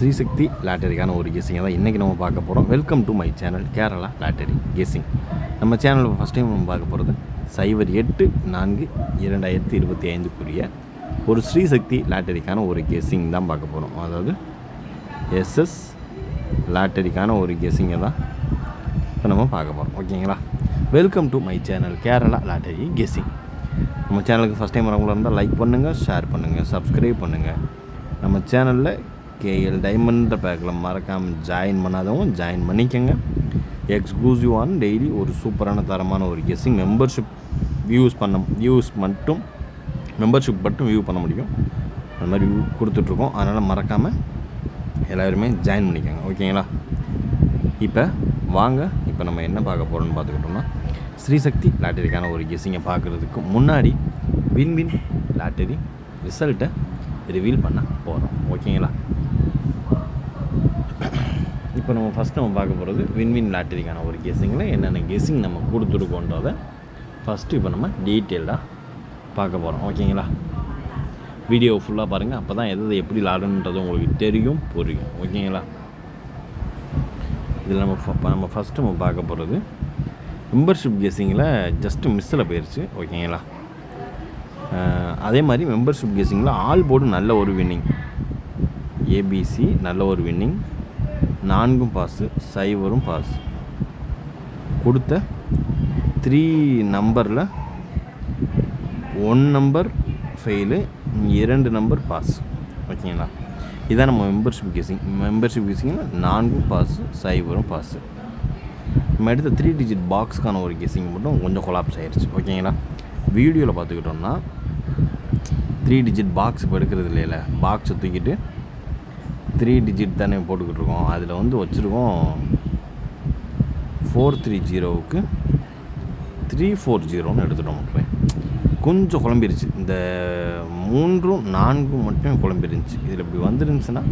ஸ்ரீசக்தி லாட்டரிக்கான ஒரு கெஸிங்கை தான் இன்றைக்கி நம்ம பார்க்க போகிறோம் welcome to my channel Kerala lottery guessing நம்ம சேனலில் ஃபஸ்ட் டைம் நம்ம பார்க்க போகிறது சைபர் எட்டு நான்கு இரண்டாயிரத்தி இருபத்தி ஐந்துக்குரிய ஒரு ஸ்ரீசக்தி லாட்டரிக்கான ஒரு கேசிங் தான் பார்க்க போகிறோம் அதாவது எஸ்எஸ் லாட்டரிக்கான ஒரு கேசிங்கை தான் இப்போ நம்ம பார்க்க போகிறோம் ஓகேங்களா welcome to my channel Kerala lottery guessing நம்ம சேனலுக்கு ஃபஸ்ட் டைம் வரவங்களா இருந்தால் லைக் பண்ணுங்கள் ஷேர் பண்ணுங்கள் சப்ஸ்கிரைப் பண்ணுங்கள் நம்ம சேனலில் கேஎல் டைமண்ட் பேக்கில் மறக்காமல் ஜாயின் பண்ணாதவங்க ஜாயின் பண்ணிக்கோங்க. எக்ஸ்க்ளூசிவான டெய்லி ஒரு சூப்பரான தரமான ஒரு கெஸ்ஸிங் மெம்பர்ஷிப் வியூஸ் பண்ண வியூஸ் மட்டும் மெம்பர்ஷிப் மட்டும் வியூ பண்ண முடியும். அந்த மாதிரி வியூ கொடுத்துட்ருக்கோம். அதனால் மறக்காமல் எல்லாருமே ஜாயின் பண்ணிக்கோங்க. ஓகேங்களா இப்போ வாங்க. இப்போ நம்ம என்ன பார்க்க போகிறோம்னு பார்த்துக்கிட்டோம்னா ஸ்ரீசக்தி லாட்டரிக்கான ஒரு கெஸ்ஸிங்கை பார்க்குறதுக்கு முன்னாடி வின் வின் லாட்டரி ரிசல்ட்டை ரிவீல் பண்ண போகிறோம் ஓகேங்களா இப்போ நம்ம ஃபஸ்ட் நம்ம பார்க்க போகிறது வின் வின் லாட்டரிக்கான ஒரு கெஸ்ஸிங்கில் என்னென்ன கெஸ்ஸிங் நம்ம கொடுத்துருக்கோன்றதை ஃபஸ்ட்டு இப்போ நம்ம டீட்டெயில்டாக பார்க்க போகிறோம் ஓகேங்களா வீடியோ ஃபுல்லாக பாருங்கள் அப்போ தான் எது எப்படி லாடணுன்றது உங்களுக்கு தெரியும் புரியும். ஓகேங்களா இதில் நம்ம நம்ம ஃபஸ்ட்டு நம்ம பார்க்க போகிறது மெம்பர்ஷிப் கெஸ்ஸிங்கில் ஜஸ்ட்டு மிஸ்ஸில் போயிடுச்சு ஓகேங்களா அதே மாதிரி மெம்பர்ஷிப் கெஸ்ஸிங்கில் ஆல் போர்டு நல்ல ஒரு வின்னிங் ஏபிசி நல்ல ஒரு வின்னிங் நான்கும் பாஸு சைவரும் பாஸ் கொடுத்த த்ரீ நம்பரில் ஒன் நம்பர் ஃபெயிலு இரண்டு நம்பர் பாஸ் ஓகேங்களா? இதான் நம்ம மெம்பர்ஷிப் கேசிங் மெம்பர்ஷிப் கேசிங்னா நான்கும் பாஸு சைவரும் பாஸு நம்ம எடுத்த த்ரீ டிஜிட் பாக்ஸ்க்கான ஒரு கெஸிங் மட்டும் கொஞ்சம் கொலாப்ஸ் ஆயிடுச்சு ஓகேங்களா? வீடியோவில் பார்த்துக்கிட்டோம்னா த்ரீ டிஜிட் பாக்ஸ் இப்போ எடுக்கிறது இல்லையில? பாக்ஸை தூக்கிட்டு த்ரீ டிஜிட் தானே போட்டுக்கிட்டு இருக்கோம் அதில் வந்து வச்சுருக்கோம் ஃபோர் த்ரீ ஜீரோவுக்கு த்ரீ ஃபோர் ஜீரோன்னு எடுத்துட்டோம் மக்களே. கொஞ்சம் குழம்பிருச்சு. இந்த மூன்றும் நான்கும் மட்டும் குழம்பிருந்துச்சு. இதில் இப்படி வந்துருந்துச்சுன்னா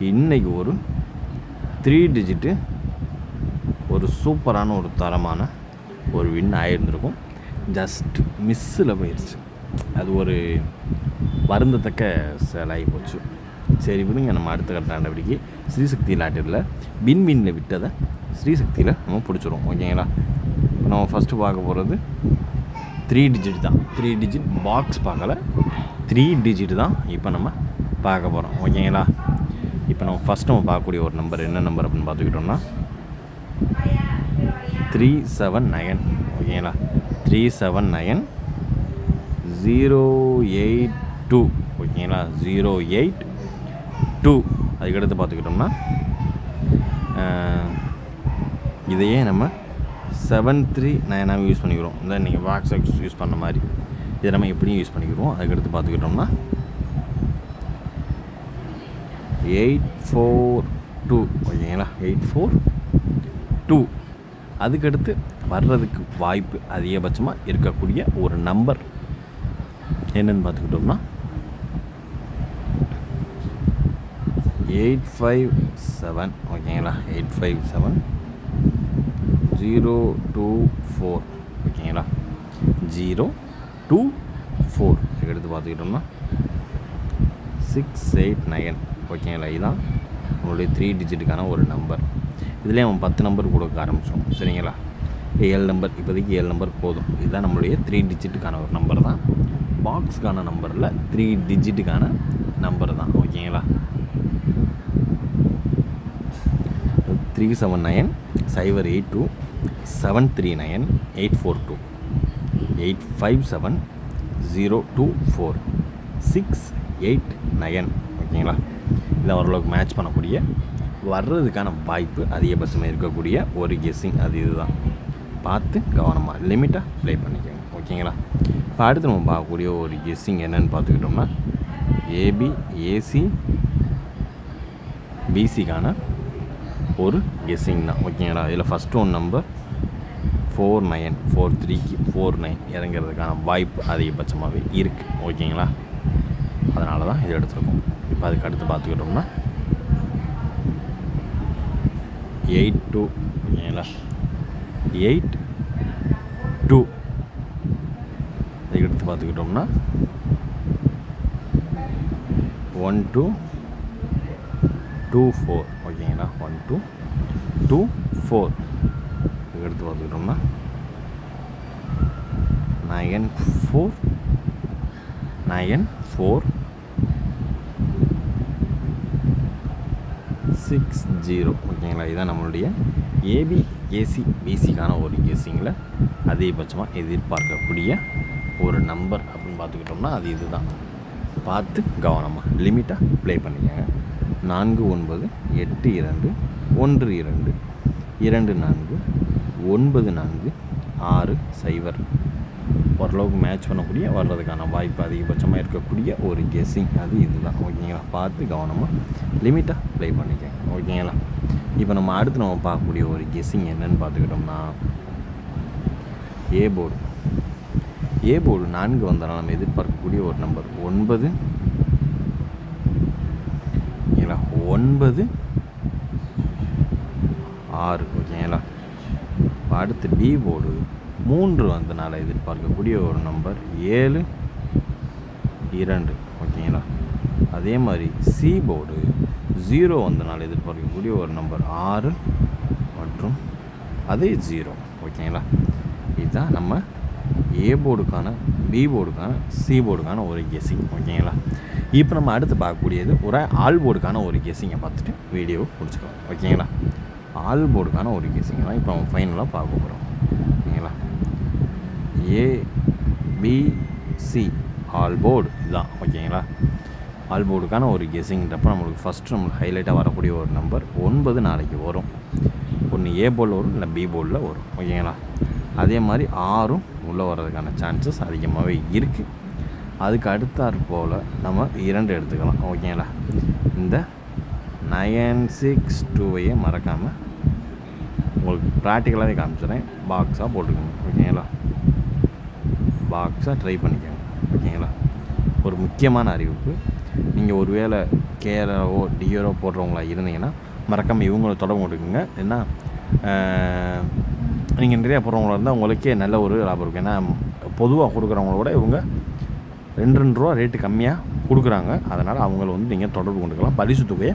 இன்றைக்கி ஒரு த்ரீ டிஜிட்டு ஒரு சூப்பரான ஒரு தரமான ஒரு வின் ஆகியிருந்திருக்கும் ஜஸ்ட் மிஸ்ஸில் போயிடுச்சு அது ஒரு வருந்தத்தக்க செயலாகி போச்சு. சரி விடுங்க. நம்ம அடுத்த கட்ட நடவடிக்கை ஸ்ரீசக்தி லாட்டரியில் வின் வின்னில் விட்டதை ஸ்ரீசக்தியில் நம்ம பிடிச்சிரும் ஓகேங்களா இப்போ நம்ம ஃபஸ்ட்டு பார்க்க போகிறது த்ரீ டிஜிட் தான். த்ரீ டிஜிட் பாக்ஸ் பார்க்கல. த்ரீ டிஜிட் தான் இப்போ நம்ம பார்க்க போகிறோம் ஓகேங்களா இப்போ நம்ம ஃபஸ்ட் நம்ம பார்க்கக்கூடிய ஒரு நம்பர் என்ன நம்பர் அப்படின்னு பார்த்துக்கிட்டோம்னா த்ரீ செவன் நயன் ஓகேங்களா three seven nine zero eight two ஓகேங்களா ஜீரோ எயிட் டூ அதுக்கடுத்து பார்த்துக்கிட்டோம்னா இதையே நம்ம செவன் த்ரீ நைனாக யூஸ் பண்ணிக்கிறோம். இந்த நீங்கள் வாட்ஸ்அப் யூஸ் பண்ண மாதிரி. இதை நம்ம எப்படியும் யூஸ் பண்ணிக்கிறோம். அதுக்கடுத்து பார்த்துக்கிட்டோம்னா எயிட் ஃபோர் டூ ஓகேங்களா? எயிட் ஃபோர் டூ அதுக்கடுத்து வர்றதுக்கு வாய்ப்பு அதிகபட்சமாக இருக்கக்கூடிய ஒரு நம்பர் என்னென்னு பார்த்துக்கிட்டோம்னா எயிட் ஃபைவ் செவன் ஓகேங்களா eight five seven zero two four ஓகேங்களா ஜீரோ டூ ஃபோர் எடுத்து பார்த்துக்கிட்டோம்னா சிக்ஸ் எயிட் நைன் ஓகேங்களா இதுதான் உங்களுடைய த்ரீ டிஜிட்டுக்கான ஒரு நம்பர் இதுலேயே அவன் பத்து நம்பர் கொடுக்க ஆரம்பித்தோம் சரிங்களா? ஏழு நம்பர் இப்போதைக்கு ஏழு நம்பர் போதும். இதுதான் நம்மளுடைய த்ரீ டிஜிட்டுக்கான ஒரு நம்பர் தான். பாக்ஸ்க்கான நம்பரில் த்ரீ டிஜிட்டுக்கான நம்பர் தான் ஓகேங்களா த்ரீ செவன் நைன் சைபர் eight two seven three nine eight four two eight five seven zero two four six eight nine ஓகேங்களா இதை ஓரளவுக்கு மேட்ச் பண்ணக்கூடிய வர்றதுக்கான வாய்ப்பு அதிகபட்சமாக இருக்கக்கூடிய ஒரு கெஸ்ஸிங் அது இதுதான். பார்த்து கவனமாக லிமிட்டாக ப்ளே பண்ணிக்கோங்க. ஓகேங்களா இப்போ அடுத்து நம்ம பார்க்கக்கூடிய ஒரு கெஸ்ஸிங் என்னன்னு பார்த்துக்கிட்டோம்னா ஏபி ஏசி பிசிக்கான ஒரு கெஸ்ஸிங் தான் ஓகேங்களா இதில் first one number four nine four த்ரீக்கு ஃபோர் நைன் இறங்கிறதுக்கான வாய்ப்பு அதிகபட்சமாகவே இருக்குது ஓகேங்களா அதனால தான் இது எடுத்துருக்கோம். இப்போ அதுக்கு அடுத்து பார்த்துக்கிட்டோம்னா எயிட் டூ ஓகேங்களா எயிட் டூ அதுக்கு எடுத்து பார்த்துக்கிட்டோம்னா one two two four one two two four எடுத்து பார்த்துக்கிட்டோம்னா nine four nine four six zero ஓகேங்களா இதுதான் நம்மளுடைய ஏபி ஏசி பிசிக்கான ஒரு கேசிங்கில் அதிகபட்சமாக எதிர்பார்க்கக்கூடிய ஒரு நம்பர் அப்படின்னு பார்த்துக்கிட்டோம்னா அது இதுதான் பார்த்து கவனமாக லிமிட்டாக ப்ளே பண்ணிக்கோங்க நான்கு ஒன்பது எட்டு இரண்டு ஒன்று இரண்டு இரண்டு நான்கு ஒன்பது நான்கு ஆறு சைபர். ஓரளவுக்கு மேட்ச் பண்ணக்கூடிய வர்றதுக்கான வாய்ப்பு அதிகபட்சமாக இருக்கக்கூடிய ஒரு கெஸ்ஸிங் அது இதுதான். ஓகேங்களா பார்த்து கவனமாக லிமிட்டாக ப்ளே பண்ணிக்கங்க. ஓகேங்களா இப்போ நம்ம அடுத்து நம்ம பார்க்கக்கூடிய ஒரு கெஸ்ஸிங் என்னென்னு பார்த்துக்கிட்டோம்னா ஏ போர்டு ஏ போர்டு நான்கு வந்தாலும் நம்ம எதிர்பார்க்கக்கூடிய ஒரு நம்பர் ஒன்பது ஓகேங்களா ஒன்பது. ஆறு ஓகேங்களா இப்போ அடுத்து டி போர்டு மூன்று வந்தனால எதிர்பார்க்கக்கூடிய ஒரு நம்பர் ஏழு இரண்டு ஓகேங்களா அதே மாதிரி சி போர்டு ஜீரோ வந்தனால எதிர்பார்க்கக்கூடிய ஒரு நம்பர் ஆறு மற்றும் அதே ஜீரோ ஓகேங்களா இதுதான் நம்ம ஏ போர்டுக்கான பி போர்டுக்கான சி போர்டுக்கான ஒரு கெஸிங் ஓகேங்களா இப்போ நம்ம அடுத்து பார்க்கக்கூடியது ஒரு ஆல் போர்டுக்கான ஒரு கெஸிங்கை பார்த்துட்டு வீடியோ முடிச்சுக்கலாம் ஓகேங்களா ஆல் போர்டுக்கான ஒரு கெஸிங் தான் இப்போ நம்ம ஃபைனலாக பார்க்க போகிறோம் ஓகேங்களா A B C all board இதுதான் ஓகேங்களா ஆல் போர்டுக்கான ஒரு கெஸிங்கிறப்ப நம்மளுக்கு ஃபஸ்ட்டு நம்மளுக்கு ஹைலைட்டாக வரக்கூடிய ஒரு நம்பர் ஒன்பது நாளைக்கு வரும். ஒன்று ஏ போர்டில் வரும் இல்லை பி போர்டில் வரும் ஓகேங்களா அதே மாதிரி ஆறும் உள்ளே வர்றதுக்கான சான்சஸ் அதிகமாகவே இருக்குது அதுக்கு அடுத்தாற் போல் நம்ம இரண்டு எடுத்துக்கலாம். ஓகேங்களா இந்த நயன் சிக்ஸ் டூவையே மறக்காமல் உங்களுக்கு ப்ராக்டிக்கலாகவே காமிச்சிடுறேன். பாக்ஸாக போட்டுக்கோங்க. ஓகேங்களா பாக்ஸாக ட்ரை பண்ணிக்கோங்க. ஓகேங்களா ஒரு முக்கியமான அறிவிப்பு. நீங்கள் ஒருவேளை கேரளவோ டியரோ போடுறவங்களா இருந்தீங்கன்னா மறக்காமல் இவங்கள தொடர்பு கொடுக்குங்க ஏன்னா நீங்கள் நிறையா போடுறவங்களா இருந்தால் உங்களுக்கே நல்ல ஒரு லாபம் இருக்கும். ஏன்னா பொதுவாக கொடுக்குறவங்கள விட இவங்க ரெண்டு ரெண்டு ரூபா ரேட்டு கம்மியாக கொடுக்குறாங்க. அதனால் அவங்கள வந்து நீங்கள் தொடர்பு கொண்டுக்கலாம். பரிசு தொகையை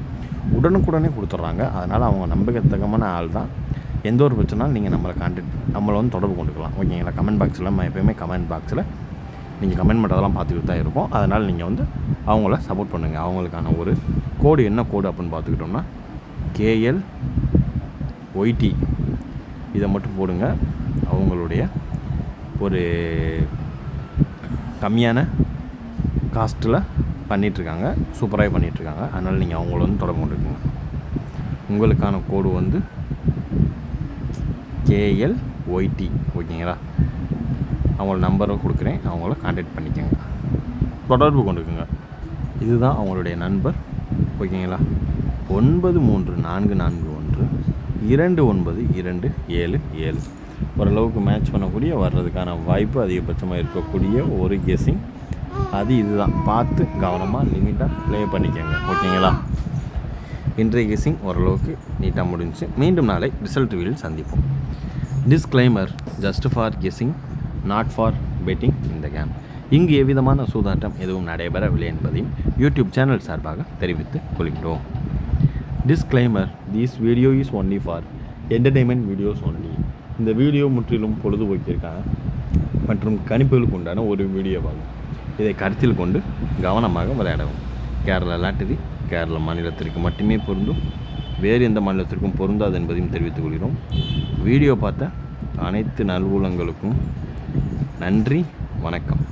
உடனுக்குடனே கொடுத்துட்றாங்க அதனால் அவங்க நம்பகத்தகமான ஆள் தான். எந்த ஒரு பிரச்சனாலும் நீங்கள் நம்மளை கான்டெக்ட் நம்மளை வந்து தொடர்பு கொண்டுக்கலாம். ஓகேங்களா கமெண்ட் பாக்ஸில் நம்ம எப்போயுமே கமெண்ட் பாக்ஸில் நீங்கள் கமெண்ட் பண்ணுறதெல்லாம் பார்த்துக்கிட்டு தான் இருக்கும். அதனால் நீங்கள் வந்து அவங்கள சப்போர்ட் பண்ணுங்கள் அவங்களுக்கான ஒரு கோடு என்ன கோடு அப்படின்னு பார்த்துக்கிட்டோம்னா கேஎல் ஒய்டி இதை மட்டும் போடுங்க. அவங்களுடைய ஒரு கம்மியான காஸ்ட்டில் பண்ணிகிட்ருக்காங்க சூப்பராகவே பண்ணிகிட்ருக்காங்க அதனால் நீங்கள் அவங்கள வந்து தொடர்பு கொண்டுருக்குங்க உங்களுக்கான கோடு வந்து கேஎல் ஒய்டி ஓகேங்களா? அவங்களோட நம்பரை கொடுக்குறேன். அவங்கள காண்டாக்ட் பண்ணிக்கோங்க. தொடர்பு கொண்டுக்குங்க. இதுதான் அவங்களுடைய நண்பர் ஓகேங்களா? ஒன்பது மூன்று நான்கு நான்கு ஒன்று இரண்டு ஒன்பது இரண்டு ஏழு ஏழு. ஓரளவுக்கு மேட்ச் பண்ணக்கூடிய வர்றதுக்கான வாய்ப்பு அதிகபட்சமாக இருக்கக்கூடிய ஒரு கெஸிங் அது இதுதான். பார்த்து கவனமாக லிமிட்டாக ப்ளே பண்ணிக்கோங்க. ஓகேங்களா? இன்றைய கெஸிங் ஓரளவுக்கு நீட்டாக முடிஞ்சு. மீண்டும் நாளை ரிசல்ட் வீல் சந்திப்போம். Disclaimer just for guessing not for betting இந்த கேம் இங்கு எவ்விதமான சூதாட்டம் எதுவும் நடைபெறவில்லை என்பதையும் யூடியூப் சேனல் சார்பாக தெரிவித்துக் கொள்கிறோம் disclaimer this video is only for entertainment videos only இந்த வீடியோ முற்றிலும் பொழுதுபோக்கிற்கான மற்றும் கணிப்புகளுக்கு உண்டான ஒரு வீடியோவாகும். இதை கருத்தில் கொண்டு கவனமாக விளையாடவும். கேரளா லாட்டரி கேரள மாநிலத்திற்கு மட்டுமே பொருந்தும். வேறு எந்த மாநிலத்திற்கும் பொருந்தாது என்பதையும் தெரிவித்துக் கொள்கிறோம். வீடியோ பார்த்த அனைத்து நல்வூலங்களுக்கும் நன்றி வணக்கம்.